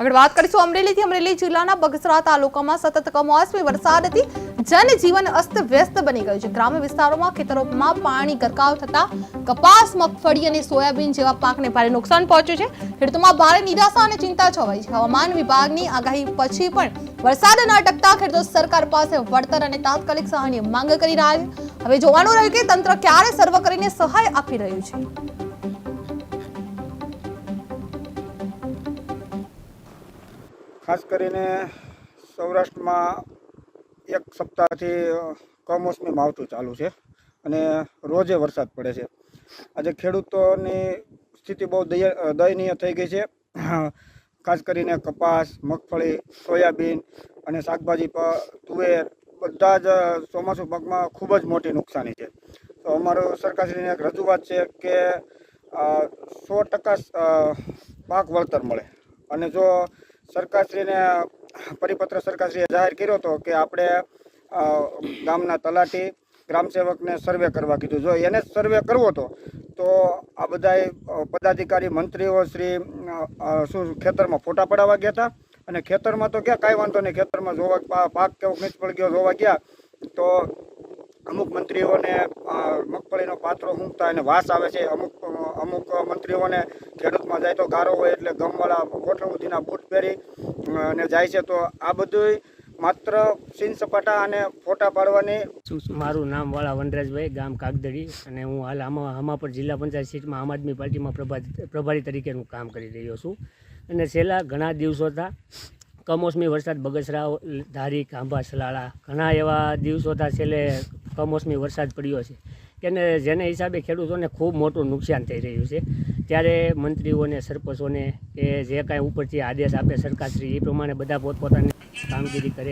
આગળ વાત કરીશું અમરેલીથી. અમરેલી જિલ્લાના બગસરા તાલુકામાં સતત કમોસમી વરસાદથી જનજીવન અસ્તવ્યસ્ત બની ગયું છે. ગ્રામ્ય વિસ્તારોમાં ખેતરોમાં પાણી ગરકાવ થતા કપાસ, મગફળી અને સોયાબીન જેવા પાકને ભારે નુકસાન પહોંચ્યું છે. ખેડૂતોમાં ભારે નિરાશા અને ચિંતા છવાઈ છે. હવામાન વિભાગની આગાહી પછી પણ વરસાદ ન અટકતા ખેડૂતો સરકાર પાસે વળતર અને તાત્કાલિક સહાયની માંગ કરી રહ્યા છે. હવે જોવાનું રહ્યું કે તંત્ર ક્યારે સર્વ કરીને સહાય આપી રહ્યું છે. ખાસ કરીને સૌરાષ્ટ્રમાં એક સપ્તાહથી કમોસમી માવઠું ચાલુ છે અને રોજે વરસાદ પડે છે. આજે ખેડૂતોની સ્થિતિ બહુ દય- દયનીય થઈ ગઈ છે. ખાસ કરીને કપાસ, મગફળી, સોયાબીન અને શાકભાજી પ, તુવેર બધા જ ચોમાસું પાકમાં ખૂબ જ મોટી નુકસાની છે. તો અમારું સરકારશ્રીને એક રજૂઆત છે કે સો ટકા પાક વળતર મળે. અને જો સરકારશ્રીને, પરિપત્ર સરકારશ્રીએ જાહેર કર્યો હતો કે આપણે ગામના તલાટી ગ્રામસેવકને સર્વે કરવા કીધું. જો એને સર્વે કરવો હતો, તો આ બધાય પદાધિકારી, મંત્રીઓ શ્રી શું ખેતરમાં ફોટા પડાવવા ગયા હતા અને ખેતરમાં તો ક્યાં કાંઈ વાંધો નહીં, ખેતરમાં જોવા પાક કેવો નિષ્ફળ ગયો જોવા ગયા, તો અમુક મંત્રીઓને મગફળીનો પાત્રો ઊંઘતા એને વાસ આવે છે. અમુક અમુક મંત્રીઓને ખેડૂતમાં જાય તો ગારો હોય એટલે ગમવાળા ગોઠવણીના બૂટ પહેરી અને જાય છે. તો આ બધું માત્ર સીન સપાટા અને ફોટા પાડવાની મારું નામ વાળા વનરાજભાઈ, ગામ કાગદડી. અને હું હાલ આમાં, હમાપર જિલ્લા પંચાયત સીટમાં આમ આદમી પાર્ટીમાં પ્રભારી પ્રભારી તરીકેનું કામ કરી રહ્યો છું. અને છેલ્લા ઘણા દિવસો હતા કમોસમી વરસાદ બગસરા ધારી ખાંભા સલાળા. ઘણા એવા દિવસો હતા છેલ્લે કમોસમી વરસાદ પડ્યો છે. કે જેને હિસાબે ખેડૂતોને ખૂબ મોટું નુકસાન થઈ રહ્યું છે. ત્યારે મંત્રીઓને, સરપંચોને કે જે કાંઈ ઉપરથી આદેશ આપે સરકારશ્રી, એ પ્રમાણે બધા પોતપોતાની કામગીરી કરે.